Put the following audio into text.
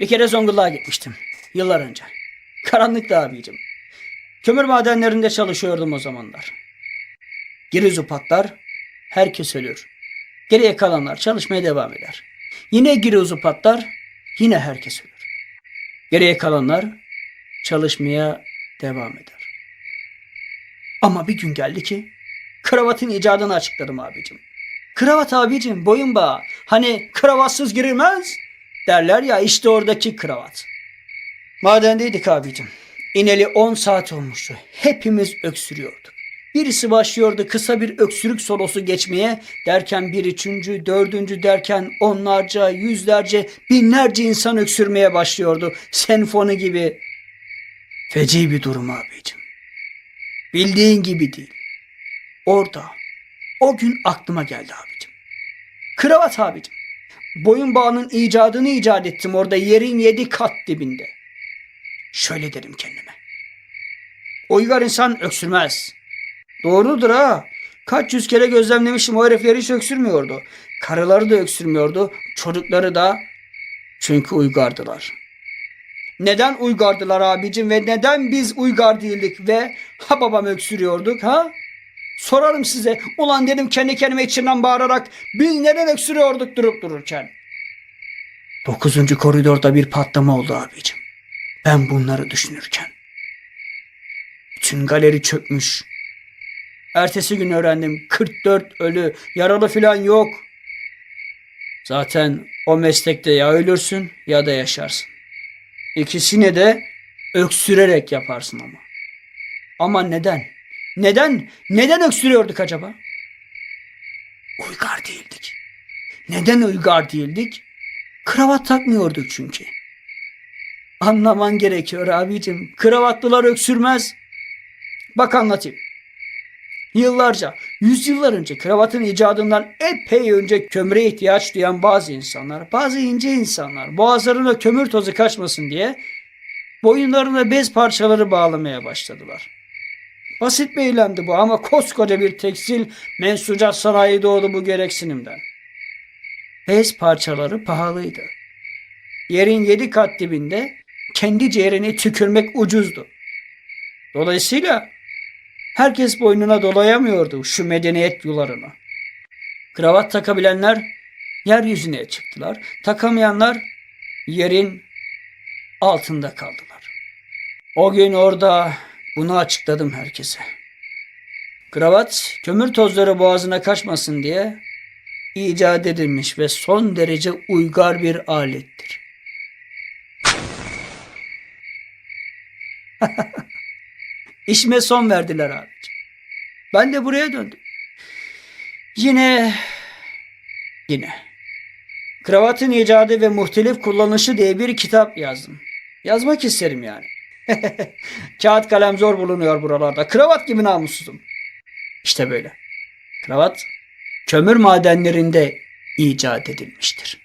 Bir kere Zonguldak'a gitmiştim. Yıllar önce. Karanlıktı abicim. Kömür madenlerinde çalışıyordum o zamanlar. Girizu patlar, herkes ölür. Geriye kalanlar çalışmaya devam eder. Yine girizu patlar, yine herkes ölür. Geriye kalanlar çalışmaya devam eder. Ama bir gün geldi ki kravatın icadını açıkladım abicim. Kravat abicim boyun bağı. Hani kravatsız girilmez derler ya işte oradaki kravat. Madendeydik abicim. İneli 10 saat olmuştu. Hepimiz öksürüyorduk. Birisi başlıyordu kısa bir öksürük solosu geçmeye derken bir üçüncü, dördüncü derken onlarca, yüzlerce, binlerce insan öksürmeye başlıyordu. Senfoni gibi. Feci bir durum abicim. Bildiğin gibi değil. Orada, o gün aklıma geldi abicim. Kravat abicim. Boyun bağının icadını icat ettim orada yerin yedi kat dibinde. Şöyle dedim kendime. Uygar insan öksürmez. Doğrudur ha. Kaç yüz kere gözlemlemişim o herifler hiç öksürmüyordu. Karıları da öksürmüyordu. Çocukları da. Çünkü uygardılar. Neden uygardılar abicim ve neden biz uygar değildik ve ha babam öksürüyorduk ha? Sorarım size. Ulan dedim kendi kendime içinden bağırarak biz neden öksürüyorduk durup dururken? Dokuzuncu koridorda bir patlama oldu abicim. Ben bunları düşünürken. Bütün galeri çökmüş. Ertesi gün öğrendim 44 ölü, yaralı filan yok. Zaten o meslekte ya ölürsün ya da yaşarsın. İkisini de öksürerek yaparsın ama. Ama neden? Neden? Neden öksürüyorduk acaba? Uygar değildik. Neden uygar değildik? Kravat takmıyorduk çünkü. Anlaman gerekiyor abicim. Kravatlılar öksürmez. Bak anlatayım. Yıllarca, yüzyıllar önce kravatın icadından epey önce kömüre ihtiyaç duyan bazı insanlar, bazı ince insanlar boğazlarına kömür tozu kaçmasın diye boyunlarına bez parçaları bağlamaya başladılar. Basit bir eylemdi bu ama koskoca bir tekstil mensucat sanayi doğdu bu gereksinimden. Bez parçaları pahalıydı. Yerin yedi kat dibinde kendi ciğerini tükürmek ucuzdu. Dolayısıyla herkes boynuna dolayamıyordu şu medeniyet yularını. Kravat takabilenler yeryüzüne çıktılar. Takamayanlar yerin altında kaldılar. O gün orada bunu açıkladım herkese. Kravat kömür tozları boğazına kaçmasın diye icat edilmiş ve son derece uygar bir alettir. İşime son verdiler abicim. Ben de buraya döndüm. Yine, yine. Kravatın icadı ve muhtelif kullanışı diye bir kitap yazdım. Yazmak isterim yani. Kağıt kalem zor bulunuyor buralarda. Kravat gibi namussuzum. İşte böyle. Kravat kömür madenlerinde icat edilmiştir.